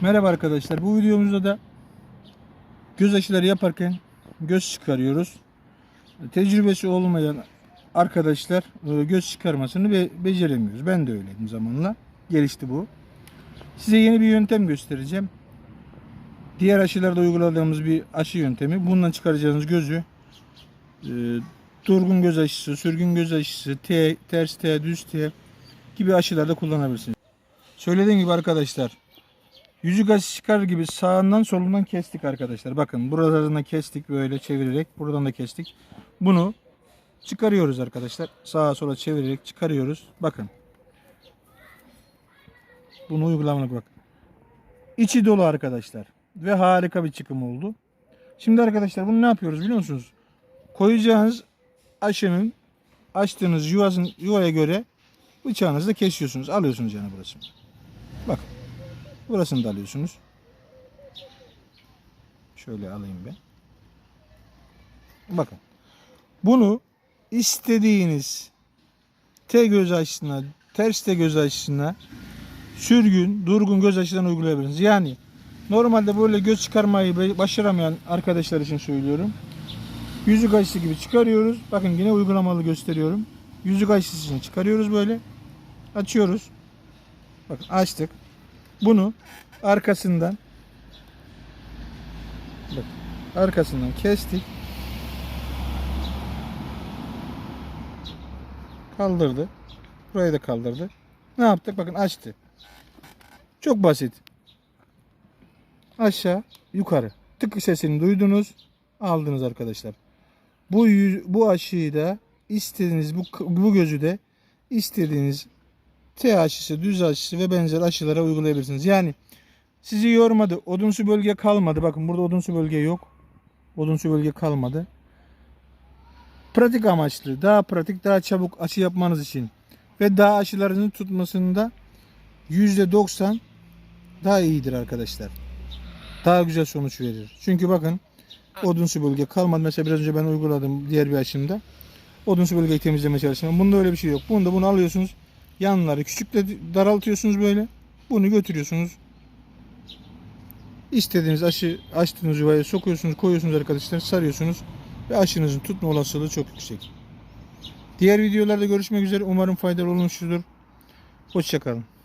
Merhaba arkadaşlar. Bu videomuzda da göz aşıları yaparken göz çıkarıyoruz. Tecrübesi olmayan arkadaşlar e, göz çıkarmasını be- beceremiyoruz. Ben de öyleydim zamanla. Gelişti bu. Size yeni bir yöntem göstereceğim. Diğer aşılarda uyguladığımız bir aşı yöntemi. Bundan çıkaracağınız gözü e, durgun göz aşısı, sürgün göz aşısı, T, ters T, düz T gibi aşılarda kullanabilirsiniz. Söylediğim gibi arkadaşlar Yüzük aşı çıkar gibi sağından solundan kestik arkadaşlar. Bakın buralarını kestik böyle çevirerek. Buradan da kestik. Bunu çıkarıyoruz arkadaşlar. Sağa sola çevirerek çıkarıyoruz. Bakın. Bunu uygulamalı bak. İçi dolu arkadaşlar. Ve harika bir çıkım oldu. Şimdi arkadaşlar bunu ne yapıyoruz biliyor musunuz? Koyacağınız aşının açtığınız yuvasın, yuvaya göre bıçağınızla kesiyorsunuz. Alıyorsunuz yani burasını. Bakın. Burasını da alıyorsunuz. Şöyle alayım ben. Bakın. Bunu istediğiniz T göz açısına, ters T göz açısına, sürgün, durgun göz açısından uygulayabilirsiniz. Yani normalde böyle göz çıkarmayı başaramayan arkadaşlar için söylüyorum. Yüzük aşısı gibi çıkarıyoruz. Bakın yine uygulamalı gösteriyorum. Yüzük için çıkarıyoruz böyle. Açıyoruz. Bakın açtık. Bunu arkasından bak, arkasından kestik. Kaldırdı. Burayı da kaldırdı. Ne yaptık? Bakın açtı. Çok basit. Aşağı, yukarı. Tık sesini duydunuz. Aldınız arkadaşlar. Bu bu aşıyı da istediğiniz bu bu gözü de istediğiniz T aşısı, düz aşısı ve benzer aşılara uygulayabilirsiniz. Yani sizi yormadı. Odunsu bölge kalmadı. Bakın burada odunsu bölge yok. Odunsu bölge kalmadı. Pratik amaçlı, daha pratik, daha çabuk aşı yapmanız için ve daha aşılarınızın tutmasında %90 daha iyidir arkadaşlar. Daha güzel sonuç verir. Çünkü bakın odunsu bölge kalmadı. Mesela biraz önce ben uyguladım diğer bir aşımda. Odunsu bölgeyi temizleme çalışma. Bunda öyle bir şey yok. Bunda bunu alıyorsunuz. Yanları küçükle daraltıyorsunuz böyle. Bunu götürüyorsunuz. İstediğiniz aşı açtığınız yuvaya sokuyorsunuz, koyuyorsunuz arkadaşlar, sarıyorsunuz ve aşınızın tutma olasılığı çok yüksek. Diğer videolarda görüşmek üzere. Umarım faydalı olmuştur. Hoşçakalın.